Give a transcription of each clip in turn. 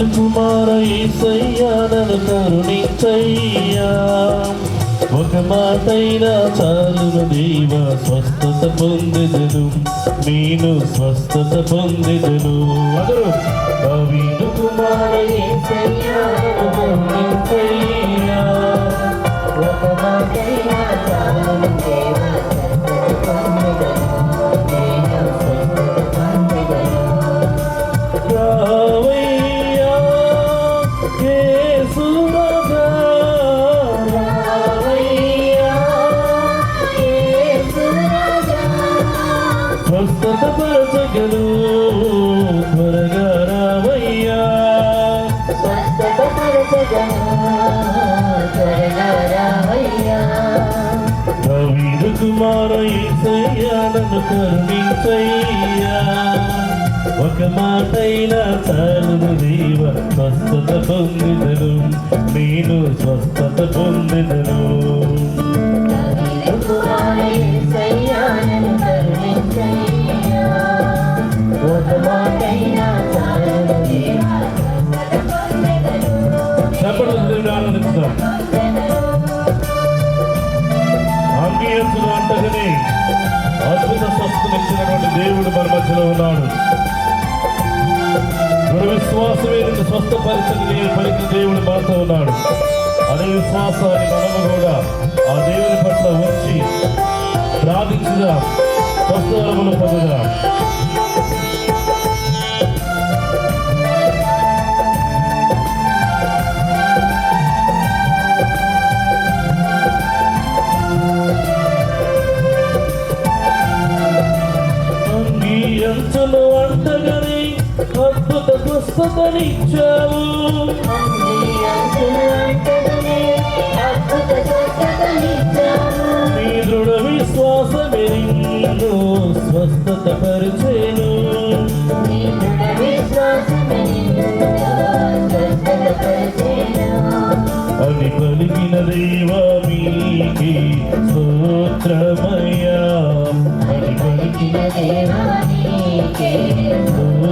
కుమార యేసయ్యా నన్ను కరుణించయ్యా. ఒక మాటైనా చాలును దేవ స్వస్థత పొందెదను. నేను స్వస్థత పొందెదను. అందరూ దావీదు కుమార యేసయ్యా నన్ను కరుణించయ్యా. ఒక మాటైనా చాలును స్వస్థతపరచగలు త్వరగా రావయ్యా. రవీంద్ర కుమార యేసయ్యా నన్ను కరుణించయ్యా. ఒక మాటైనా చాలును దేవ స్వస్థత పొందిదను. నేను స్వస్థత పొందిదను. దేవుడు మన మధ్యలో ఉన్నాడు. మన విశ్వాసమే నిన్ను స్వస్థపరిచని పలికి దేవుడు మనతో ఉన్నాడు. అదే విశ్వాసాన్ని మనము కూడా ఆ దేవుని పట్ల వచ్చి ప్రార్థించుదాం స్వస్థవరములు పొందుదాం. అద్భుత నీ దృఢ విశ్వాసమే నిన్ను స్వస్థత పరిచేను అని పలికిన దేవా మీకి స్తోత్రమయ్యా. అని పలికిన దేవా మీకి స్తోత్రమయ్యా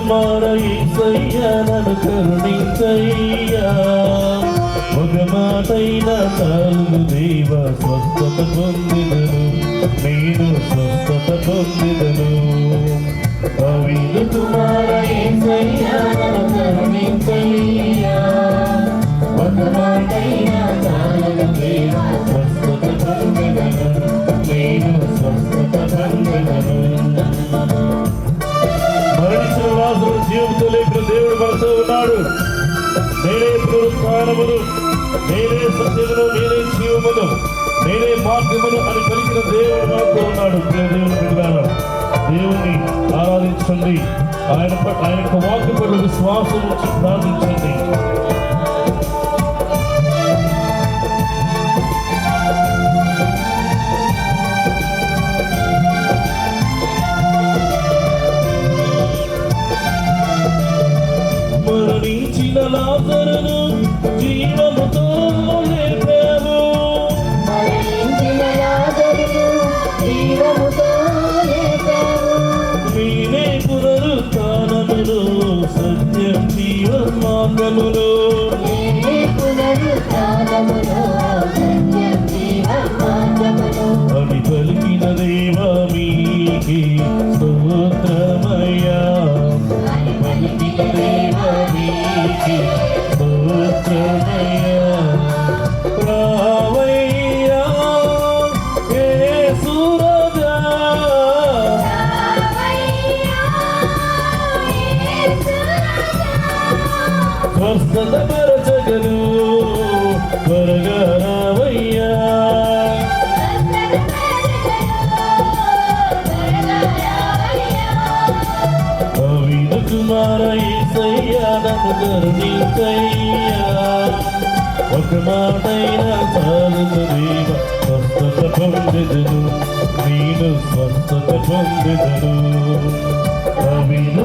దావీదు కుమార నన్ను కరుణించయ్యా. ఒక మాటైనా చాలు దేవ స్వస్థత పొందిదను నేను స్వస్థత పొందిదను వాసుడు దేవుడు మనతో ఉన్నాడు. నేనే పునరుత్నమును నేనే సత్యమును నేనే జీవమును నేనే మార్గమును అని పలికిన దేవుడు మనతో ఉన్నాడు. ప్రియ దేవుని బిడ్డలారా దేవుని ఆరాధించండి. ఆయన ఆయన యొక్క వాక్య పట్ల విశ్వాసం ప్రార్థించండి. లాజరును జీవముతో స్వస్థత త్వరగా రావయ్యా. కవిత కుమార నన్ను కరుణించయ్యా. ఒక మాటైనా చాలును దేవ స్వస్థత పొందెదను. నేను స్వస్థత పొందెదను. కవిను